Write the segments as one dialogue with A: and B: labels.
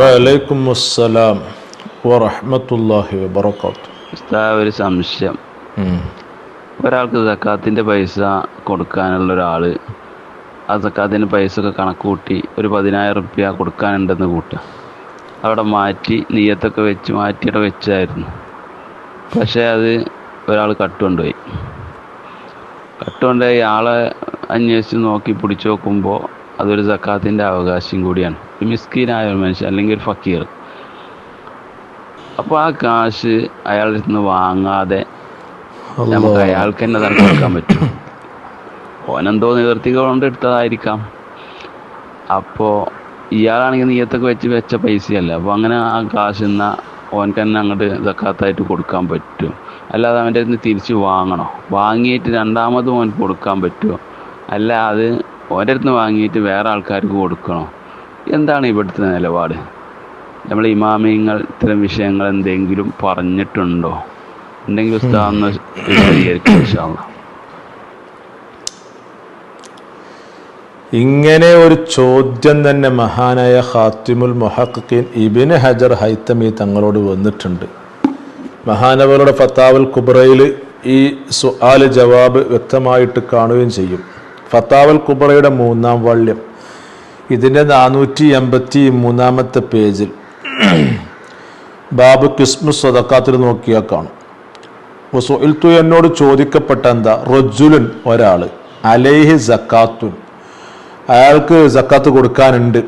A: വലൈക്കും അസ്സലാം വറഹമത്തല്ലാഹി വബറകാത്തു
B: ഉസ്താദ് ഒരു സംശയം. ഒരാൾക്ക് സക്കാത്തിന്റെ പൈസ കൊടുക്കാനുള്ള ഒരാൾ ആ സക്കാത്തിന്റെ പൈസ ഒക്കെ കണക്ക് കൂട്ടി ഒരു പതിനായിരം റുപ്യ കൊടുക്കാനുണ്ടെന്ന് കൂട്ടുക. അവിടെ മാറ്റി നീയത്തൊക്കെ വെച്ച് മാറ്റിയുടെ വെച്ചായിരുന്നു പക്ഷേ അത് ഒരാൾ കട്ടുകൊണ്ടുപോയി. കട്ടുകൊണ്ടുപോയി ആളെ അന്വേഷിച്ച് നോക്കി പിടിച്ചു നോക്കുമ്പോൾ അതൊരു സക്കാത്തിന്റെ അവകാശം കൂടിയാണ്. ഒരു മിസ്കീനായ ഒരു മനുഷ്യൻ അല്ലെങ്കിൽ ഒരു ഫക്കീർ. അപ്പോൾ ആ കാശ് അയാളുടെ അടുത്ത് നിന്ന് വാങ്ങാതെ നമുക്ക് അയാൾക്ക് തന്നെ തന്നെ കൊടുക്കാൻ പറ്റും. ഓനെന്തോ നിവർത്തി കൊണ്ട് എടുത്തതായിരിക്കാം. അപ്പോൾ ഇയാളാണെങ്കിൽ നീയത്തൊക്കെ വെച്ച് വെച്ച പൈസയല്ല. അപ്പോൾ അങ്ങനെ ആ കാശ് എന്നാൽ ഓൻക്ക് തന്നെ അങ്ങോട്ട് സക്കാത്തായിട്ട് കൊടുക്കാൻ പറ്റും. അല്ലാതെ അവന്റെ അടുത്ത് നിന്ന് തിരിച്ച് വാങ്ങണോ? വാങ്ങിയിട്ട് രണ്ടാമതും ഓൻ കൊടുക്കാൻ പറ്റുമോ? അല്ല അത് ഓന്റെ അടുത്ത് വാങ്ങിയിട്ട് വേറെ ആൾക്കാർക്ക് കൊടുക്കണോ? എന്താണ് ഇവിടുത്തെ നിലപാട്? നമ്മൾ ഇമാമിയങ്ങൾ ഇത്തരം വിഷയങ്ങൾ എന്തെങ്കിലും പറഞ്ഞിട്ടുണ്ടോ? ഉണ്ടെങ്കിൽ അള്ളാ.
A: ഇങ്ങനെ ഒരു ചോദ്യം തന്നെ മഹാനായ ഖാത്തിമുൽ മൊഹക്കീൻ ഇബിന് ഹജർ ഹൈത്തമി തങ്ങളോട് വന്നിട്ടുണ്ട്. മഹാനവരുടെ ഫത്താവുൽ കുബ്രയിൽ ഈ സുആൽ ജവാബ് വ്യക്തമായിട്ട് കാണുകയും ചെയ്യും. ഫത്താവുൽ കുബറയുടെ മൂന്നാം വള്യം ഇതിന്റെ നാനൂറ്റി എൺപത്തി മൂന്നാമത്തെ പേജിൽ ബാബു ക്രിസ്മസ് സ്വതക്കാത്തിൽ നോക്കിയാൽ കാണും. തു എന്നോട് ചോദിക്കപ്പെട്ട എന്താ? റജുലുൻ ഒരാൾ അലേഹി സക്കാത്തുൻ. അയാൾക്ക് സക്കാത്ത് കൊടുക്കാനുണ്ട്.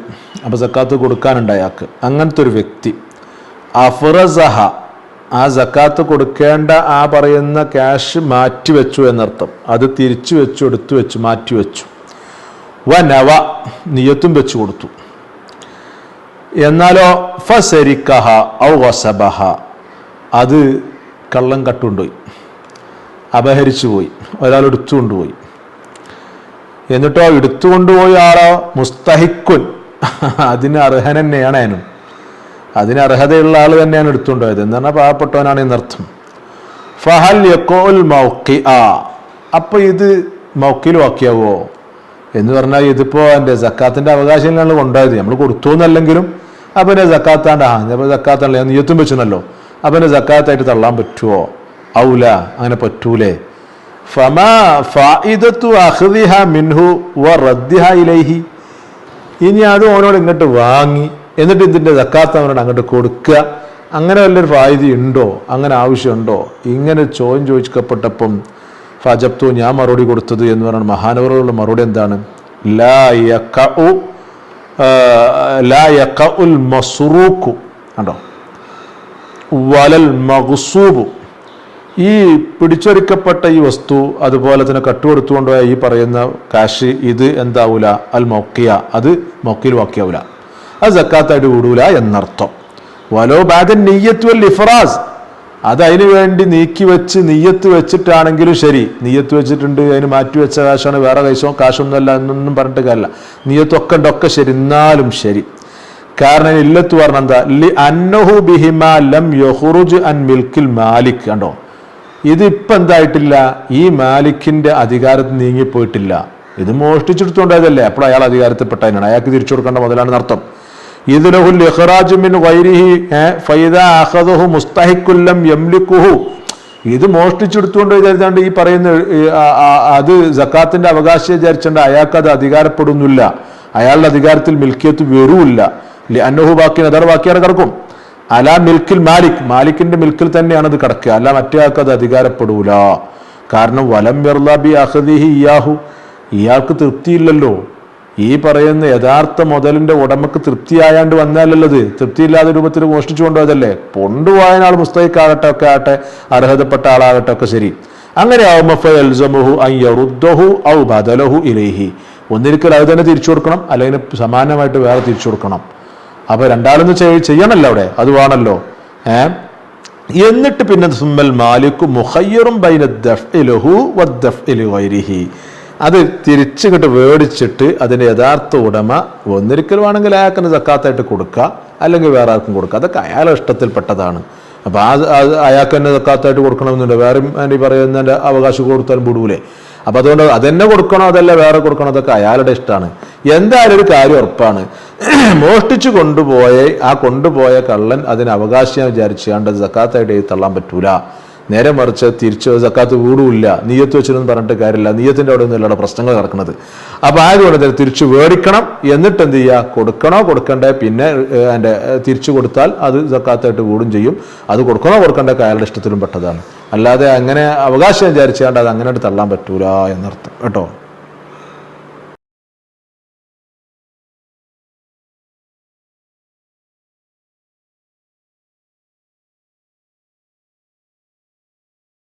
A: അപ്പോൾ സക്കാത്ത് കൊടുക്കാനുണ്ട് അയാൾക്ക്. അങ്ങനത്തെ ഒരു വ്യക്തി. അഫ്റസഹ ആ സക്കാത്ത് കൊടുക്കേണ്ട ആ പറയുന്ന ക്യാഷ് മാറ്റി വെച്ചു എന്നർത്ഥം. അത് തിരിച്ചു വെച്ചു എടുത്തു വെച്ചു മാറ്റി വെച്ചു. വ നവ നിയത്തും വെച്ചു കൊടുത്തു. എന്നാലോ ഫസരിക്കഹ ഔ വസബഹ. അത് കള്ളം കട്ടുകൊണ്ടുപോയി അപഹരിച്ചു പോയി. ഒരാൾ എടുത്തു കൊണ്ടുപോയി. എന്നിട്ടോ എടുത്തു കൊണ്ടുപോയി ആളോ മുസ്തഹിക്കുൻ. അതിന് അർഹനന്നെയാണ് അതിനും അതിന് അർഹതയുള്ള ആൾ തന്നെയാണ് എടുത്തുകൊണ്ടുപോയത്. എന്ന് പറഞ്ഞാൽ പാവപ്പെട്ടവനാണ് എന്നർത്ഥം ഫഹൽ യക്കോൽ മൗക്കി ആ അപ്പൊ ഇത് മൗക്കിലുമാക്കിയാവോ എന്ന് പറഞ്ഞാൽ ഇതിപ്പോ എന്റെ സക്കാത്തിന്റെ അവകാശങ്ങളാണ് കൊണ്ടുപോയത്. നമ്മൾ കൊടുത്തു എന്നല്ലെങ്കിലും അപ്പൊ എന്റെ സക്കാത്താണ്ട് ആ ഞാൻ സക്കാത്താണല്ലോ ഞാൻ നീയത്തും വെച്ചണല്ലോ അപ്പൊ എന്റെ സക്കാത്തായിട്ട് തള്ളാൻ പറ്റുമോ ഔല അങ്ങനെ പറ്റൂലേ. ഫമാ മിൻഹു വ ഇലൈഹി. ഇനി അത് ഓനോട് ഇങ്ങോട്ട് വാങ്ങി. എന്നിട്ട് ഇതിന്റെ സക്കാത്ത് അവനോട് അങ്ങോട്ട് കൊടുക്കുക. അങ്ങനെ വല്ലൊരു വായുതി ഉണ്ടോ? അങ്ങനെ ആവശ്യമുണ്ടോ? ഇങ്ങനെ ചോദ്യം ചോദിക്കപ്പെട്ടപ്പം ഫജബ്തു ഞാൻ മറുപടി കൊടുത്തത് എന്ന് പറഞ്ഞ മഹാനവറുള്ള മറുപടി എന്താണ്? ലാ ലാ കണ്ടോ? ഈ പിടിച്ചൊരുക്കപ്പെട്ട ഈ വസ്തു അതുപോലെ തന്നെ കട്ടുകൊടുത്തുകൊണ്ടുപോയ ഈ പറയുന്ന കാശ് ഇത് എന്താവൂല? അൽ മൊക്കിയ അത് മൊക്കിൽ വാക്കിയാവൂല അത് സക്കാത്തായിട്ട് കൂടൂല എന്നർത്ഥം. വലോ ബാദൻ നെയ്യത്ത് വൽ ഇഫ്രാസ്. അത് അതിന് വേണ്ടി നീക്കി വെച്ച് നെയ്യത്ത് വെച്ചിട്ടാണെങ്കിലും ശരി. നെയ്യത്ത് വെച്ചിട്ടുണ്ട് അതിന് മാറ്റി വെച്ച കാശാണ് വേറെ കൈസോ കാശൊന്നുമല്ല എന്നൊന്നും പറഞ്ഞിട്ട് കാര്യമില്ല. നെയ്യത്തൊക്കെ ഉണ്ടൊക്കെ ശരി എന്നാലും ശരി. കാരണം ഇല്ലത്ത് പറഞ്ഞ എന്താ? ലി അന്നഹു ബിഹിമ ലം യഹുറുജ് അൻ മിൽക്കിൽ മാലിക് കണ്ടോ? ഇത് ഇപ്പൊ എന്തായിട്ടില്ല? ഈ മാലിക്കിന്റെ അധികാരത്തിൽ നീങ്ങിപ്പോയിട്ടില്ല. ഇത് മോഷ്ടിച്ചെടുത്തോണ്ടായതല്ലേ അപ്പോൾ അയാൾ അധികാരത്തിൽപ്പെട്ടതിനാണ്. അയാൾക്ക് തിരിച്ചു കൊടുക്കേണ്ട മുതലാണ് അർത്ഥം ഇത് ഇഹ്റാജുമിൻ വൈരിഹി ഫൈദ അഹദുഹു മുസ്തഹിക്കുല്ലം യംലിക്കുഹു ഇത് മോഷ്ടിച്ചെടുത്തുകൊണ്ട് വിചാരിച്ചാണ്ട് ഈ പറയുന്ന അത് ജക്കാത്തിന്റെ അവകാശം വിചാരിച്ചുകൊണ്ട് അയാൾക്ക് അത് അധികാരപ്പെടുന്നില്ല. അയാളുടെ അധികാരത്തിൽ മിൽക്കിയത്ത് വരൂല്ല അന്നഹു ബാക്കി അതർ ബാക്കിയാണ് കിടക്കും. അല മിൽക്കിൽ മാലിക് മാലിക്കിന്റെ മിൽക്കിൽ തന്നെയാണ് അത് കിടക്കുക. അല്ല മറ്റേ ആൾക്ക് അത് അധികാരപ്പെടൂല. കാരണം വലം ബി അഹദിഹി ഇയാഹു. ഇയാൾക്ക് തൃപ്തിയില്ലല്ലോ. ഈ പറയുന്ന യഥാർത്ഥ മുതലിന്റെ ഉടമക്ക് തൃപ്തിയായാണ്ട് വന്നാലല്ലത്? തൃപ്തിയില്ലാത്ത രൂപത്തിൽ മോഷ്ടിച്ചു കൊണ്ടുപോയതല്ലേ? കൊണ്ടുപോയ ആൾ മുസ്തൈക്കാകട്ടെ ഒക്കെ ആകട്ടെ അർഹതപ്പെട്ട ആളാകട്ടെ ഒക്കെ ശരി. അങ്ങനെ ബദലഹു ഇലൈഹി. ഒന്നിരിക്കൽ അത് തന്നെ തിരിച്ചു കൊടുക്കണം അല്ലെങ്കിൽ സമാനമായിട്ട് വേറെ തിരിച്ചു കൊടുക്കണം. അപ്പൊ രണ്ടാളൊന്ന് ചെയ്- ചെയ്യണല്ലോ അവിടെ അത് വേണല്ലോ. ഏ? എന്നിട്ട് പിന്നെ സുമ്മൽ മാലിക്കു മുഹയ്യറും ബൈന ദഫ്ഇലഹു വദ്ദഫ്ഇലി ഗൈരിഹി. അത് തിരിച്ചുകിട്ട് വേടിച്ചിട്ട് അതിന്റെ യഥാർത്ഥ ഉടമ ഒന്നിരിക്കൽ വേണമെങ്കിൽ അയാൾക്കിന് സക്കാത്തായിട്ട് കൊടുക്കുക അല്ലെങ്കിൽ വേറെ ആർക്കും കൊടുക്കുക അതൊക്കെ അയാളെ ഇഷ്ടത്തിൽപ്പെട്ടതാണ്. അപ്പോൾ ആ അയാൾക്ക് തന്നെ സക്കാത്തായിട്ട് കൊടുക്കണമെന്നുണ്ട്. വേറെ ഈ പറയുന്നതിന്റെ അവകാശം കൊടുത്താലും വിടൂലേ. അപ്പം അതുകൊണ്ട് അതെന്നെ കൊടുക്കണോ അതല്ല വേറെ കൊടുക്കണോ അതൊക്കെ അയാളുടെ ഇഷ്ടമാണ് എന്തായാലും ഒരു കാര്യം ഉറപ്പാണ്. മോഷ്ടിച്ചു കൊണ്ടുപോയ ആ കൊണ്ടുപോയ കള്ളൻ അതിന് അവകാശം വിചാരിച്ചുകൊണ്ട് സക്കാത്തായിട്ട് എഴുതി തള്ളാൻ പറ്റൂല. നേരെ മറിച്ച് തിരിച്ചു സക്കാത്ത് കൂടുമില്ല നീയത്ത് വെച്ചിരുന്ന് പറഞ്ഞിട്ട് കാര്യമില്ല. നീയത്തിന്റെ അവിടെ അവിടെ പ്രശ്നങ്ങൾ നടക്കുന്നത്. അപ്പൊ ആയതുകൊണ്ട് തന്നെ തിരിച്ചു വേടിക്കണം. എന്നിട്ട് എന്ത് ചെയ്യുക? കൊടുക്കണോ? കൊടുക്കണ്ടേ. പിന്നെ എന്റെ തിരിച്ചു കൊടുത്താൽ അത് സക്കാത്തായിട്ട് കൂടും ചെയ്യും. അത് കൊടുക്കണോ? കൊടുക്കണ്ടേ? അയാളുടെ ഇഷ്ടത്തിലും പെട്ടതാണ്. അല്ലാതെ അങ്ങനെ അവകാശം വിചാരിച്ചാണ്ട് അത് അങ്ങനെ തള്ളാൻ പറ്റൂല എന്നർത്ഥം. കേട്ടോ?